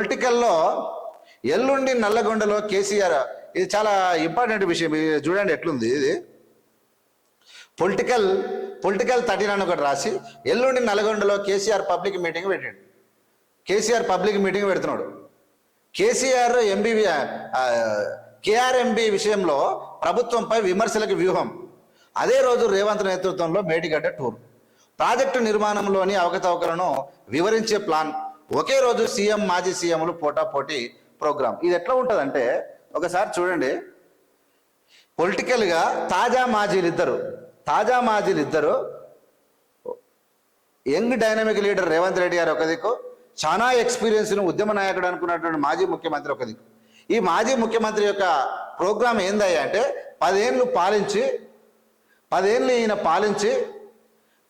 పొలిటికల్లో ఎల్లుండి నల్లగొండలో కేసీఆర్ ఇది చాలా ఇంపార్టెంట్ విషయం ఇది చూడండి ఎట్లుంది ఇది. పొలిటికల్ పొలిటికల్ థర్టీన్ అని ఒకటి రాసి ఎల్లుండి నల్గొండలో కేసీఆర్ పబ్లిక్ మీటింగ్ పెట్టాడు. కేసీఆర్ పబ్లిక్ మీటింగ్ పెడుతున్నాడు. కేసీఆర్ ఎంబీ కేఆర్ఎంబి విషయంలో ప్రభుత్వంపై విమర్శలకు వ్యూహం. అదే రోజు రేవంత్ నేతృత్వంలో మేడిగడ్డ టూర్. ప్రాజెక్టు నిర్మాణంలోని అవకతవకలను వివరించే ప్లాన్. ఒకే రోజు సీఎం మాజీ సీఎంలు పోటాపోటీ ప్రోగ్రాం. ఇది ఎట్లా ఉంటుందంటే ఒకసారి చూడండి. పొలిటికల్గా తాజా మాజీలు ఇద్దరు తాజా మాజీలు ఇద్దరు young dynamic leader Revanth Reddy garu ఒక దిక్కు చాలా ఎక్స్పీరియన్స్ను ఉద్యమ నాయకుడు అనుకున్నటువంటి మాజీ ముఖ్యమంత్రి ఒక దిక్కు. ఈ మాజీ ముఖ్యమంత్రి యొక్క ప్రోగ్రాం ఏందయ్యా అంటే పదేళ్ళు పాలించి పదేళ్ళు ఈయన పాలించి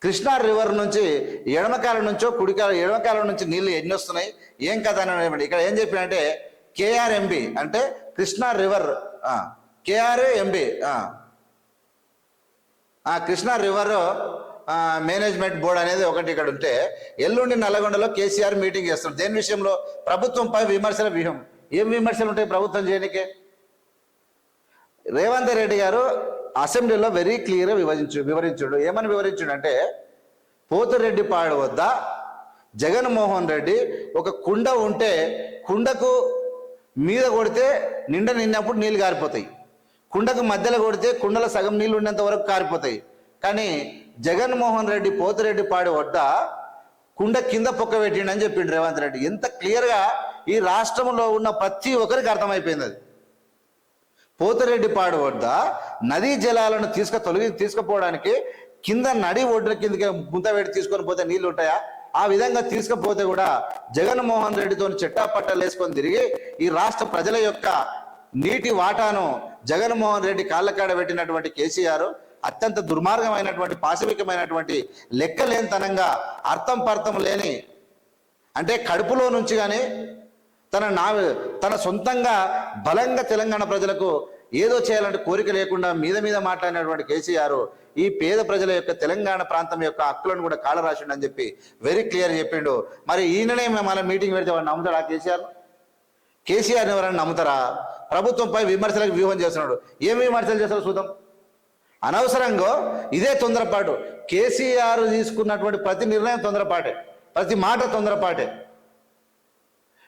కృష్ణా రివర్ నుంచి ఎడమకాలం నుంచో కుడికాల ఎడమకాలం నుంచి నీళ్ళు ఎన్ని వస్తున్నాయి? ఏం కథ అని ఇక్కడ ఏం చెప్పినంటే కేఆర్ఎంబి అంటే కృష్ణా రివర్ కేఆర్ఎంబి ఆ. కృష్ణా రివర్ మేనేజ్మెంట్ బోర్డు అనేది ఒకటి ఇక్కడ ఉంటే ఎల్లుండి నల్లగొండలో కేసీఆర్ మీటింగ్ చేస్తారు. దేని విషయంలో? ప్రభుత్వంపై విమర్శల వ్యూహం. ఏం విమర్శలు ఉంటాయి ప్రభుత్వం చేయనికే? రేవంత్ రెడ్డి గారు అసెంబ్లీలో వెరీ క్లియర్గా వివరించు వివరించుడు. ఏమని వివరించుడు అంటే పోతురెడ్డిపాడు వద్ద జగన్మోహన్ రెడ్డి ఒక కుండ ఉంటే కుండకు మీద కొడితే నిండ నిన్నప్పుడు నీళ్ళు కారిపోతాయి. కుండకు మధ్యలో కొడితే కుండలో సగం నీళ్ళు ఉండేంత వరకు కారిపోతాయి. కానీ జగన్మోహన్ రెడ్డి పోతిరెడ్డి పాడు వద్ద కుండ కింద పొక్క పెట్టిండని చెప్పిండు రేవంత్ రెడ్డి. ఎంత క్లియర్గా ఈ రాష్ట్రంలో ఉన్న ప్రతి ఒక్కరికి అర్థమైపోయింది అది. పోతిరెడ్డిపాడు వద్ద నదీ జలాలను తీసుక తొలగి తీసుకుపోవడానికి కింద నడి ఒడ్డు కిందకి ముంత వేడి తీసుకొని పోతే నీళ్ళు ఉంటాయా? ఆ విధంగా తీసుకుపోతే కూడా జగన్మోహన్ రెడ్డితో చెట్టాపట్టలు వేసుకొని తిరిగి ఈ రాష్ట్ర ప్రజల యొక్క నీటి వాటాను జగన్మోహన్ రెడ్డి కాళ్ళకాడ పెట్టినటువంటి కేసీఆర్ అత్యంత దుర్మార్గమైనటువంటి పాశవికమైనటువంటి లెక్కలేనితనంగా అర్థం పర్థం లేని అంటే కడుపులో నుంచి కానీ తన నా తన సొంతంగా బలంగా తెలంగాణ ప్రజలకు ఏదో చేయాలంటే కోరిక లేకుండా మీద మీద మాట్లాడినటువంటి కేసీఆర్ ఈ పేద ప్రజల యొక్క తెలంగాణ ప్రాంతం యొక్క హక్కులను కూడా కాళ్ళ రాసిండు అని చెప్పి వెరీ క్లియర్ చెప్పిండు. మరి ఈయననే మళ్ళీ మీటింగ్ పెడితే వాడు నమ్ముతాడా కేసీఆర్? కేసీఆర్ని ఎవరైనా నమ్ముతారా? ప్రభుత్వంపై విమర్శలకు వ్యూహం చేస్తున్నాడు. ఏం విమర్శలు చేస్తారో చూద్దాం. అనవసరంగా ఇదే తొందరపాటు. కేసీఆర్ తీసుకున్నటువంటి ప్రతి నిర్ణయం తొందరపాటే. ప్రతి మాట తొందరపాటే.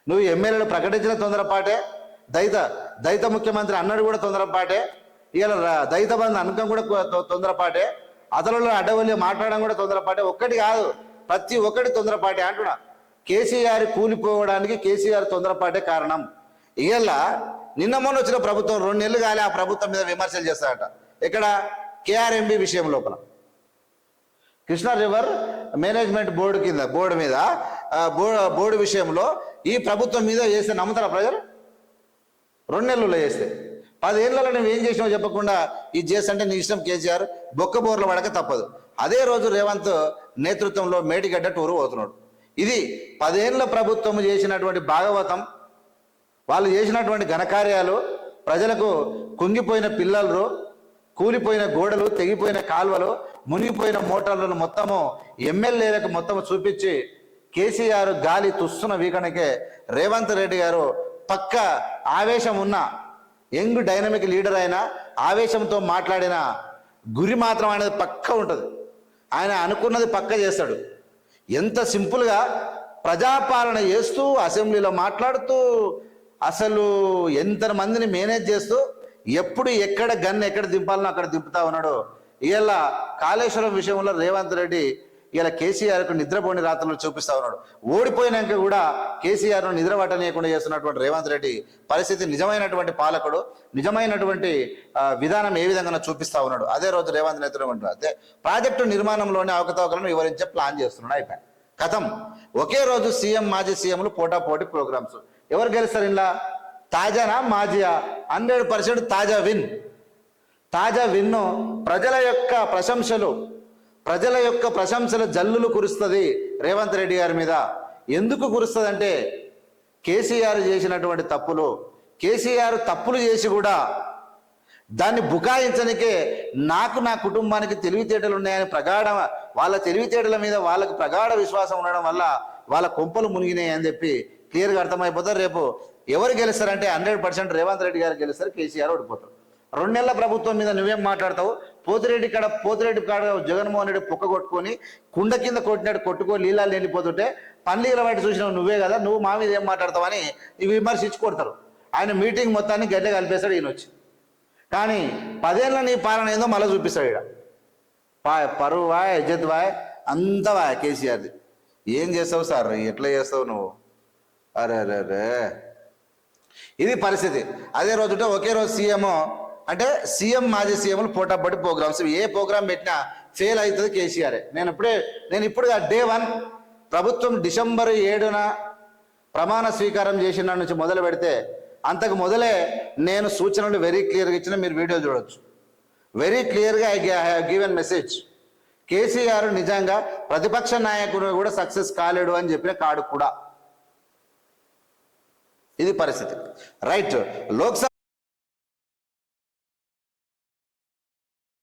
నువ్వు ఎమ్మెల్యేలు ప్రకటించిన తొందరపాటే దళిత దళిత ముఖ్యమంత్రి అన్నాడు కూడా తొందరపాటే ఇలా దళిత బంధు అనుకం కూడా తొందరపాటే అతలలో అడ్డవల్లి మాట్లాడడం కూడా తొందరపాటే ఒక్కటి కాదు ప్రతి ఒక్కటి తొందరపాటే అంటున్నా. కేసీఆర్ కూలిపోవడానికి కేసీఆర్ తొందరపాటే కారణం. ఇలా నిన్న మొన్న వచ్చిన ప్రభుత్వం రెండు నెలలు కాలే ఆ ప్రభుత్వం మీద విమర్శలు చేస్తారట. ఇక్కడ కేఆర్ఎంబి విషయం లోపల. కృష్ణా రివర్ మేనేజ్మెంట్ బోర్డు కింద బోర్డు మీద బోర్డు విషయంలో ఈ ప్రభుత్వం మీద చేస్తే నమ్ముతారా ప్రజలు? రెండు నెలల్లో చేస్తే. పదేళ్ళలో నువ్వు ఏం చేసినావు చెప్పకుండా ఇది చేస్తంటే నీ ఇష్టం కేసీఆర్ బొక్క బోర్లు పడక తప్పదు. అదే రోజు రేవంత్ నేతృత్వంలో మేడిగడ్డ టూరు పోతున్నాడు. ఇది పదేళ్ళ ప్రభుత్వం చేసినటువంటి భాగవతం. వాళ్ళు చేసినటువంటి ఘనకార్యాలు ప్రజలకు కుంగిపోయిన పిల్లలు కూలిపోయిన గోడలు తెగిపోయిన కాలువలు మునిగిపోయిన మోటార్లను మొత్తము ఎమ్మెల్యేలకు మొత్తము చూపించి కేసీఆర్ గాలి తుస్తున్న వీకణకే రేవంత్ రెడ్డి గారు పక్క ఆవేశం ఉన్న యంగ్ డైనమిక్ లీడర్ అయిన ఆవేశంతో మాట్లాడిన గురి మాత్రం అనేది పక్క ఉంటుంది. ఆయన అనుకున్నది పక్క చేస్తాడు. ఎంత సింపుల్గా ప్రజాపాలన చేస్తూ అసెంబ్లీలో మాట్లాడుతూ అసలు ఎంత మందిని మేనేజ్ చేస్తూ ఎప్పుడు ఎక్కడ గన్ ఎక్కడ దింపాలనో అక్కడ దింపుతా ఉన్నాడు. ఇలా కాళేశ్వరం విషయంలో రేవంత్ రెడ్డి ఇలా కేసీఆర్కు నిద్రపోని రాత్రులు చూపిస్తా ఉన్నాడు. ఓడిపోయినాక కూడా కేసీఆర్ను నిద్ర పట్టనీయకుండా చేస్తున్నటువంటి రేవంత్ రెడ్డి పరిస్థితి నిజమైనటువంటి పాలకుడు నిజమైనటువంటి విధానం ఏ విధంగా చూపిస్తా ఉన్నాడు. అదే రోజు రేవంత్ నేతృత్వం అదే ప్రాజెక్టు నిర్మాణంలోని అవకతవకలను వివరించే ప్లాన్ చేస్తున్నాడు. అయిపోయి కథం. ఒకే రోజు సీఎం మాజీ సీఎంలు పోటాపోటీ ప్రోగ్రామ్స్. ఎవరు గెలుస్తారు ఇలా తాజానా మాజీయా? హండ్రెడ్ పర్సెంట్ తాజా విన్. తాజా విన్ను ప్రజల యొక్క ప్రశంసలు ప్రజల యొక్క ప్రశంసల జల్లులు కురుస్తుంది రేవంత్ రెడ్డి గారి మీద. ఎందుకు కురుస్తుంది అంటే కేసీఆర్ చేసినటువంటి తప్పులు కేసీఆర్ తప్పులు చేసి కూడా దాన్ని బుకాయించనికే నాకు నా కుటుంబానికి తెలివితేటలు ఉన్నాయని ప్రగాఢ వాళ్ళ తెలివితేటల మీద వాళ్ళకి ప్రగాఢ విశ్వాసం ఉండడం వల్ల వాళ్ళ కొంపలు మునిగినాయి అని చెప్పి క్లియర్గా అర్థమైపోతారు. రేపు ఎవరు గెలుస్తారంటే హండ్రెడ్ పర్సెంట్ రేవంత్ రెడ్డి గారు గెలుస్తారు కేసీఆర్ ఓడిపోతారు. రెండు నెలల ప్రభుత్వం మీద నువ్వేం మాట్లాడతావు? పోతిరెడ్డి కాడ పోతిరెడ్డి కాడ జగన్మోహన్ రెడ్డి పొక్క కొట్టుకొని కుండ కింద కొట్టినట్టు కొట్టుకొని నీళ్ళని వెళ్ళిపోతుంటే పల్లీల బయట చూసినావు నువ్వే కదా నువ్వు మా మీద ఏం మాట్లాడతావని ఇవి విమర్శించి కొడతారు. ఆయన మీటింగ్ మొత్తాన్ని గడ్డ కలిపేస్తాడు ఈయన వచ్చి. కానీ పదేళ్ళ నీ పాలన ఏందో మళ్ళీ చూపిస్తాడు ఇక్కడ పాయ్ పరువు వాయ్ ఇజ్జత్ వాయ్ అంత వాయ్ కేసీఆర్ది. ఏం చేస్తావు సార్? ఎట్లా చేస్తావు నువ్వు? అరే అరే అరే. ఇది పరిస్థితి. అదే రోజుంటే ఒకే రోజు సీఎం అంటే సీఎం మాజీ సీఎంలు పోటాపట్టి ప్రోగ్రామ్స్ ఏ ప్రోగ్రామ్ పెట్టినా ఫెయిల్ అవుతుంది కేసీఆర్. నేను ఇప్పుడే నేను ఇప్పుడు డే వన్ ప్రభుత్వం డిసెంబర్ ఏడున ప్రమాణ స్వీకారం చేసిన నుంచి మొదలు పెడితే అంతకు మొదలే నేను సూచనలు వెరీ క్లియర్గా ఇచ్చిన మీరు వీడియో చూడొచ్చు. వెరీ క్లియర్గా I have given message KCR నిజంగా ప్రతిపక్ష నాయకుడు కూడా సక్సెస్ కాలేడు అని చెప్పిన కాడు కూడా. ఇది పరిస్థితి. రైట్ లోక్సభ